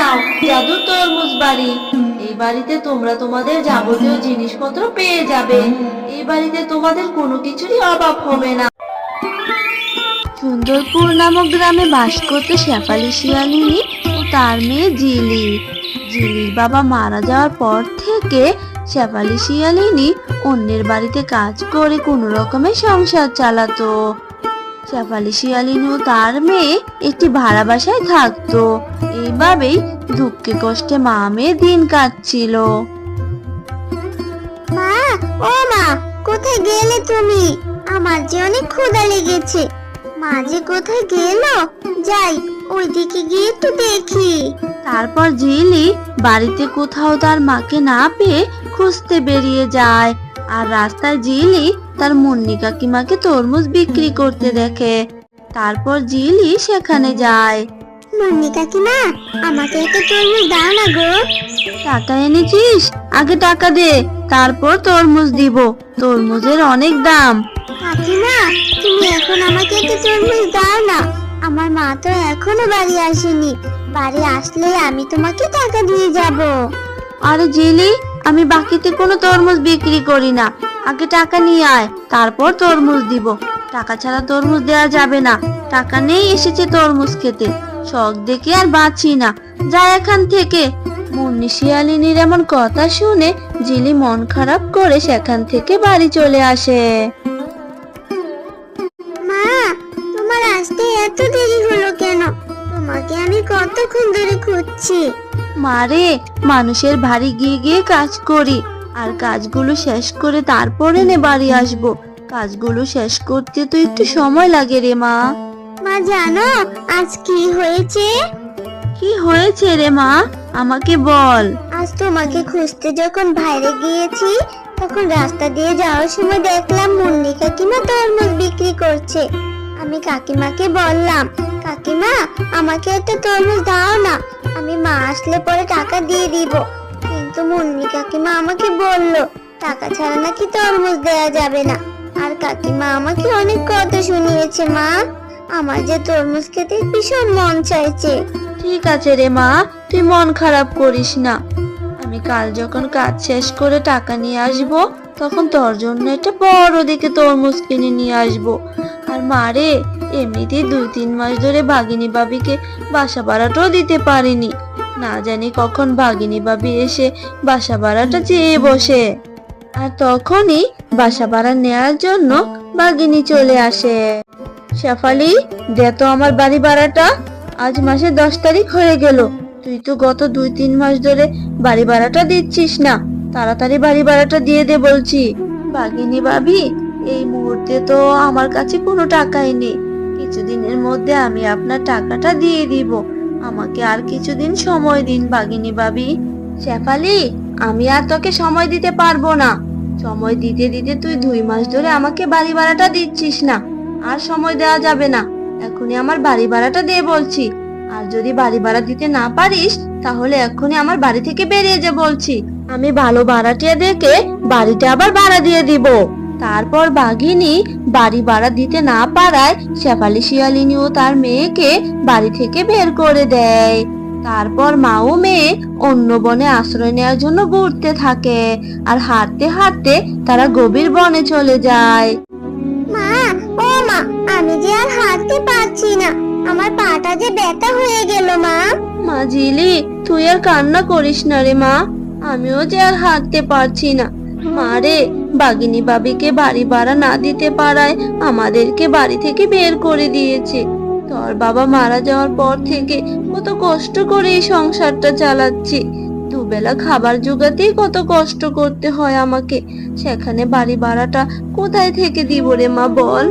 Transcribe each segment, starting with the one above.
নাও, জাদুর তরমুজ বাড়ি। এই বাড়িতে তোমরা তোমাদের যাবতীয় জিনিসপত্র পেয়ে যাবে। এই বাড়িতে তোমাদের কোনো কিছুরই অভাব হবে না। সুন্দরপুর নামক গ্রামে বাস করতে শেফালি শিয়ালিনী ও তার মেয়ে জিলি। জিলির বাবা মারা যাওয়ার পর থেকে শেফালি শিয়ালিনী অন্যের বাড়িতে কাজ করে কোনো রকমের সংসার চালাতো। শেফালি শিয়ালিনী ও তার মেয়ে একটি ভাড়া বাসায় থাকতো। এইভাবেই দুঃখে কষ্টে মা মেয়ে দিন কাটছিল। মা ও মা কোথায় গেলে তুমি? আমার যে অনেক ক্ষুধা লেগেছে। মা যে কোথায় গেল? যাই ওইদিকে গিয়ে একটু দেখি। তারপর জিলি বাড়িতে কোথাও তার মাকে না পেয়ে খুঁজতে বেরিয়ে যায়। আর রাস্তায় জিলি তার মুন্নি কাকিমাকে তরমুজ বিক্রি করতে দেখে। তারপর জিলি সেখানে যায়। মুন্নি কাকিমা আমাকে একটা তরমুজ দাও না গো। টাকা এনেছিস? আগে টাকা দে তারপর তরমুজ দিব। তরমুজের অনেক দাম। কাকিমা তুমি এখন আমাকে একটা তরমুজ দাও না। আমার মা তো এখনও বাড়ি আসেনি। বাড়ি আসলে আমি তোমাকে টাকা দিয়ে যাব। আরে জিলি আমি বাকিতে কোনো তরমুজ বিক্রি করি না। আগে টাকা নিয়ে আয় তারপর তরমুজ দিব। টাকা ছাড়া তরমুজ দেওয়া যাবে না। টাকা নেই এসেছে তরমুজ খেতে। শখ দেখে আর বাঁচি না। যা এখান থেকে। মুন্নি শিয়ালিনীর এমন কথা শুনে জিলি মন খারাপ করে সেখান থেকে বাড়ি চলে আসে। মা তোমার আসতে এত দেরি হলো কেন? তোমাকে আমি কতক্ষণ ধরে খুঁজছি? মারে মানুষের বাড়ি গিয়ে গিয়ে কাজ করি। আর কাজগুলো শেষ করে তারপরে নে বাড়ি আসব। কাজগুলো শেষ করতে তো একটু সময় লাগে রে মা। মা জানো আজ কি হয়েছে? কি হয়েছে রে মা? আমাকে বল। আজ তোমাকে খুঁজতে যখন বাইরে গিয়েছি তখন রাস্তা দিয়ে যাওয়ার সময় দেখলাম মুন্নি কাকিমা তরমুজ বিক্রি করছে। আমি কাকিমাকে বললাম কাকিমা আমাকে একটা তরমুজ দাও না। আমি মা আসলে পরে টাকা দিয়ে দিব। কিন্তু মুন্নি কাকিমা আমাকে বলল, টাকা ছাড়া নাকি তরমুজ দেয়া যাবে না। আর কাকিমা আমাকে অনেক কথা শুনিয়েছে মা। আমার যে তরমুজ খেতে ভীষণ মন চাইছে। ঠিক আছে রে মা, তুই মন খারাপ করিস না। আমি কাল যখন কাজ শেষ করে টাকা নিয়ে আসব, তখন তোর জন্য একটা বড় দেখে তরমুজ কিনে নিয়ে আসব। আর মা রে, এমনিতেই দুই তিন মাস ধরে বাগিনী বাবিকে বাসা ভাড়াটাও দিতে পারিনি। না জানি কখন ভাগিনী বাবি এসে বাসা ভাড়াটা চেয়ে বসে। আর তখনই বাসা ভাড়া নেওয়ার জন্য বাগিনী চলে আসে। শেফালি, দে তো আমার বাড়ি ভাড়াটা। আজ মাসের দশ তারিখ হয়ে গেল। তুই তো গত দুই তিন মাস ধরে বাড়ি ভাড়াটা দিচ্ছিস না। তাড়াতাড়ি বাড়ি ভাড়াটা দিয়ে দে বলছি। বাগিনী ভাবি, এই মুহূর্তে তো আমার কাছে কোনো টাকাই নেই। কিছুদিনের মধ্যে আমি আপনার টাকাটা দিয়ে দিব। আমাকে আর কিছুদিন সময় দিন, বাগিনী বাবি শেফালি, আমি আর তোকে সময় দিতে পারব না। সময় দিতে দিতে তুই দুই মাস ধরে আমাকে বাড়ি ভাড়াটা দিচ্ছিস না। আর সময় দেওয়া যাবে না। এখনই আমার বাড়ি ভাড়াটা দে বলছি। আর যদি বাড়ি ভাড়া দিতে না পারিস, তাহলে এখনই আমার বাড়ি থেকে বেরিয়ে যা বলছি। আমি ভালো ভাড়াটিয়া দেখে বাড়িটা আবার ভাড়া দিয়ে দিব। তারপর বাঘিনী বাড়ি ভাড়া দিতে না পারায় শেফালি শিয়ালিনী ও তার মেয়েকে বাড়ি থেকে বের করে দেয়। তারপর মা ও মেয়ে অন্য বনে আশ্রয় নেওয়ার জন্য ঘুরতে থাকে আর হাঁটতে হাঁটতে তারা গভীর বনে চলে যায়। মা ও মা আমি যে আর হাঁটতে পারছি না। আমার পাটা যে ব্যথা হয়ে গেল মা। মা ঝিলি তুই আর কান্না করিস না রে মা। আমিও যে আর হাঁটতে পারছি না। মা রে বাগিনী বাবিকে বাড়ি ভাড়া না দিতে পারায় আমাদেরকে বাড়ি থেকে বের করে দিয়েছে। তোর বাবা মারা যাওয়ার পর থেকে কত কষ্ট করে এই সংসারটা চালাচ্ছি। দুবেলা খাবার জোগাতেই কত কষ্ট করতে হয় আমাকে। সেখানে বাড়ি ভাড়াটা কোথায় থেকে দিব রে মা, বল?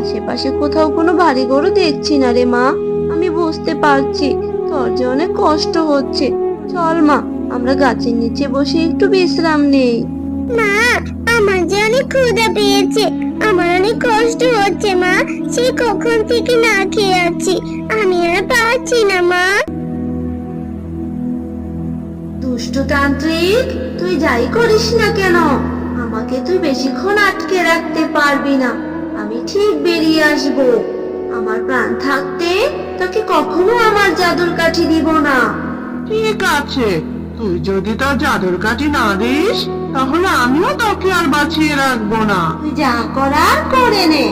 আশেপাশে কোথাও কোনো বাড়ি ঘরও দেখছি না রে মা। আমি বুঝতে পারছি, তোর যে অনেক কষ্ট হচ্ছে। চল মা, আমরা গাছের নিচে বসে একটু বিশ্রাম নেই। মা আমার যে অনেক ক্ষুধা পেয়েছে আমার অনেক কষ্ট হচ্ছে মা। সে কখন থেকে না খেয়ে আছি? আমি আর পারছি না মা। দুষ্টতান্ত্রিক তুই যাই করিস না কেন? আমাকে তুই বেশিক্ষণ আটকে রাখতে পারবি না। আমি ঠিক বেরিয়ে আসব। আমার প্রাণ থাকতে তোকে কখনো আমার জাদুর কাঠি দিব না। ঠিক আছে। তুই যদি তোর জাদুর কাঠি না দিস তাহলে আমিও তোকে আর বাঁচিয়ে রাখব না। তুই যা করার করে নে।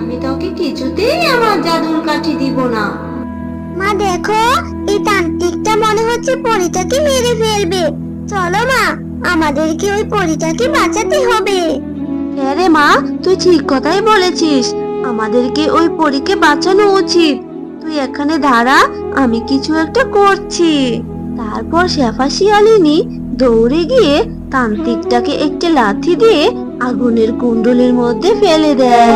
আমি তোকে কিছুতেই আমার জাদুর কাঠি দিব না। মা দেখো এই তান্ত্রিকটা মনে হচ্ছে পরিটাকে মেরে ফেলবে। চলো মা আমাদেরকে ওই পরিটাকে বাঁচাতে হবে। হ্যাঁ রে মা তুই ঠিক কথাই বলেছিস। আমাদেরকে ওই পরীকে বাঁচানো উচিত। তুই এখানে দাঁড়া আমি কিছু একটা করছি। তারপর শেফা শিয়ালিনী দৌড়ে গিয়ে তান্ত্রিকটাকে একটি লাথি দিয়ে আগুনের কুণ্ডলের মধ্যে ফেলে দেয়।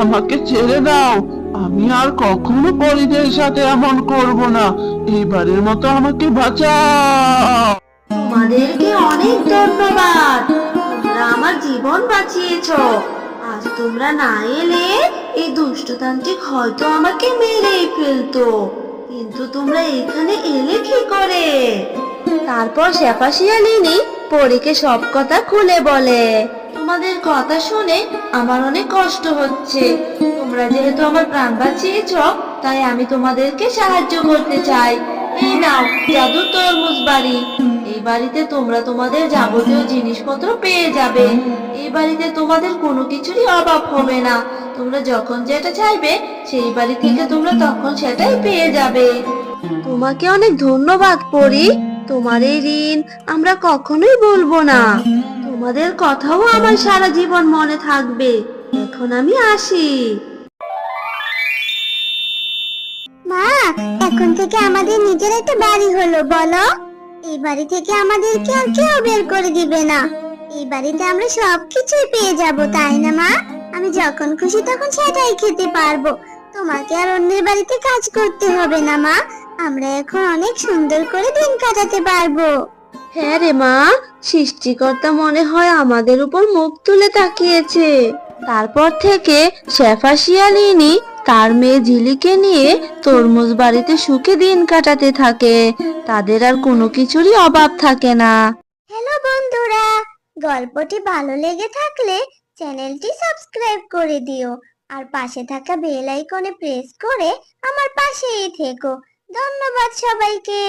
আমাকে ছেড়ে দাও। আমি আর কখনো পরিদের সাথে এমন করব না। এবারের মতো আমাকে বাঁচাও। তোমাদেরকে অনেক ধন্যবাদ। তোমরা আমার জীবন বাঁচিয়েছো। আজ তোমরা না এলে এই দুষ্টতান্ত্রিক হয়তো আমাকে মেরেই ফেলতো। কিন্তু তোমরা এখানে এলে কি করে? তারপর শেফাশিয়ালিনী পরীকে সব কথা খুলে বলে, তোমাদের কথা শুনে আমার অনেক কষ্ট হচ্ছে। তোমরা যেহেতু আমার প্রাণ বাঁচিয়েছ, তাই আমি তোমাদেরকে সাহায্য করতে চাই। এই নাও জাদু তরমুজ বাড়ি। এই বাড়িতে তোমরা তোমাদের যাবতীয় জিনিসপত্র পেয়ে যাবে। এই বাড়িতে তোমাদের কোনো কিছুরই অভাব হবে না। তোমরা যখন যেটা চাইবে সেই বাড়ি থেকে তোমরা তখন সেটাই পেয়ে যাবে। তোমাকে অনেক ধন্যবাদ পরি। তোমার এই ঋণ আমরা কখনোই বলব না। তোমাদের কথাও আমার সারা জীবন মনে থাকবে। এখন আমি আসি। মা এখন থেকে আমাদের নিজের একটা বাড়ি হলো বলো। এই বাড়ি থেকে আমাদেরকে আর কেউ বের করে দিবে না। এই বাড়িতে আমরা সবকিছুই পেয়ে যাব তাই না মা? আমি যখন খুশি তখন সেটাই খেতে পারব। তোমাকে আর অন্যের বাড়িতে কাজ করতে হবে না মা। আমরা এখন অনেক সুন্দর করে দিন কাটাতে পারব। হ্যাঁ রে মা সৃষ্টিকর্তা মনে হয় আমাদের উপর মুখ তুলে তাকিয়েছে। তারপর থেকে শেফা শিয়ালিনী তার মেয়ে ঝিলিকে নিয়ে তরমুজ বাড়িতে সুখে দিন কাটাতে থাকে। তাদের আর কোনো কিছুরই অভাব থাকে না। হ্যালো বন্ধুরা গল্পটি ভালো লেগে থাকলে চ্যানেলটি সাবস্ক্রাইব করে দিও আর পাশে থাকা বেল আইকনে প্রেস করে আমার পাশেই থেকো। ধন্যবাদ সবাইকে।